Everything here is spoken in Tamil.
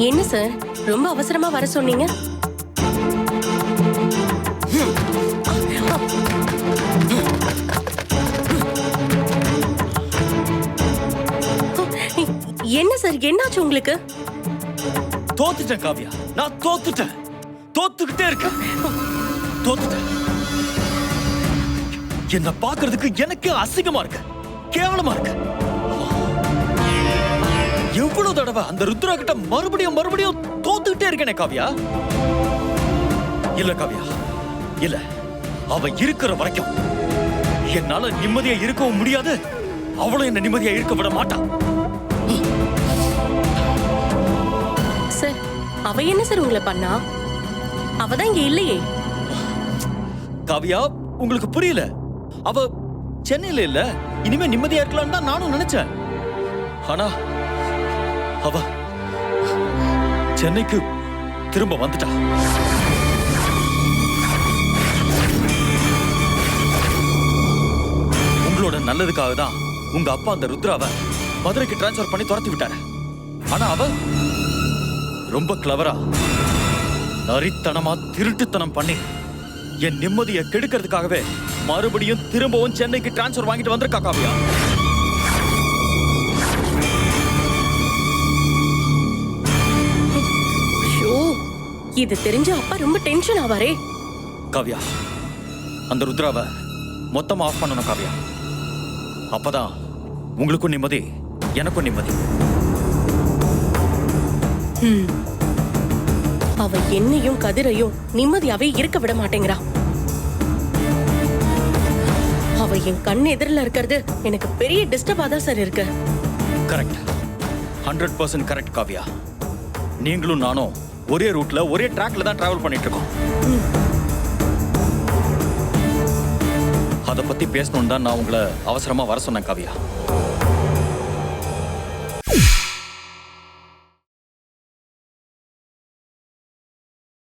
என்ன சார்? ரொம்ப அவசரமா வர சொன்னீங்க? என்ன சார் என்னாச்சு உங்களுக்கு? தோத்துட்டேன் காவியா. நான் தோத்துட்டேன். தோத்துக்கிட்டே இருக்கேன். தோத்துட்டேன். என்ன பாக்குறதுக்கு எனக்கு அசிங்கமா இருக்கு. கேவலமா இருக்கு. எவ்வளவு தடவை அந்த ருத்ரா கிட்ட மறுபடியும் மறுபடியும் தோத்துக்கிட்டே இருக்கேனே காவியா? இல்ல காவியா. இல்ல. அவ இருக்கிற வரைக்கும் என்னால நிம்மதியா இருக்கவும் முடியாது. அவளும் என்ன நிம்மதியா இருக்க விட மாட்டான் சார் அவ என்ன சார் உங்களை பண்ணா? அவ தான் இங்க இல்லையே. காவியா உங்களுக்கு புரியல. அவ சென்னையில இல்ல. இனிமே நிம்மதியா இருக்கலாம்னு தான் நானும் நினைச்சேன். ஆனா அவ சென்னைக்கு திரும்ப வந்துட்டா. உங்களோட நல்லதுக்காக தான் உங்க அப்பா அந்த ருத்ராவை மதுரைக்கு டிரான்ஸ்ஃபர் பண்ணி துரத்தி விட்டாரு. ஆனா அவ ரொம்ப கிளவரா நரித்தனமா திருட்டுத்தனம் பண்ணி என் நிம்மதியை கெடுக்கிறதுக்காகவே மறுபடியும் திரும்பவும் சென்னைக்கு டிரான்ஸ்ஃபர் வாங்கிட்டு வந்திருக்கா காவியா? இது தெரிஞ்ச அப்பா ரொம்ப டென்ஷன் ஆவாரே. காவியா அந்த ருத்ராவை மொத்தமா ஆஃப் பண்ணணும் காவியா. அப்பதான் உங்களுக்கும் நிம்மதி எனக்கும் நிம்மதி. அவ என்னையும் கதிரையும் நிம்மதியாவே இருக்க விட மாட்டேங்கிறா. அவ என் கண் எதிரில் இருக்கிறது எனக்கு பெரிய டிஸ்டர்பா தான் சார் இருக்கு. Correct hundred percent correct Kavya. நீங்களும் நானும் ஒரே ரூட்ல ஒரே ட்ராக்ல தான் டிராவல் பண்ணிட்டு இருக்கோம் அதை பத்தி பேசணும்னு தான் நான் உங்களை அவசரமா வர சொன்னேன் காவியா.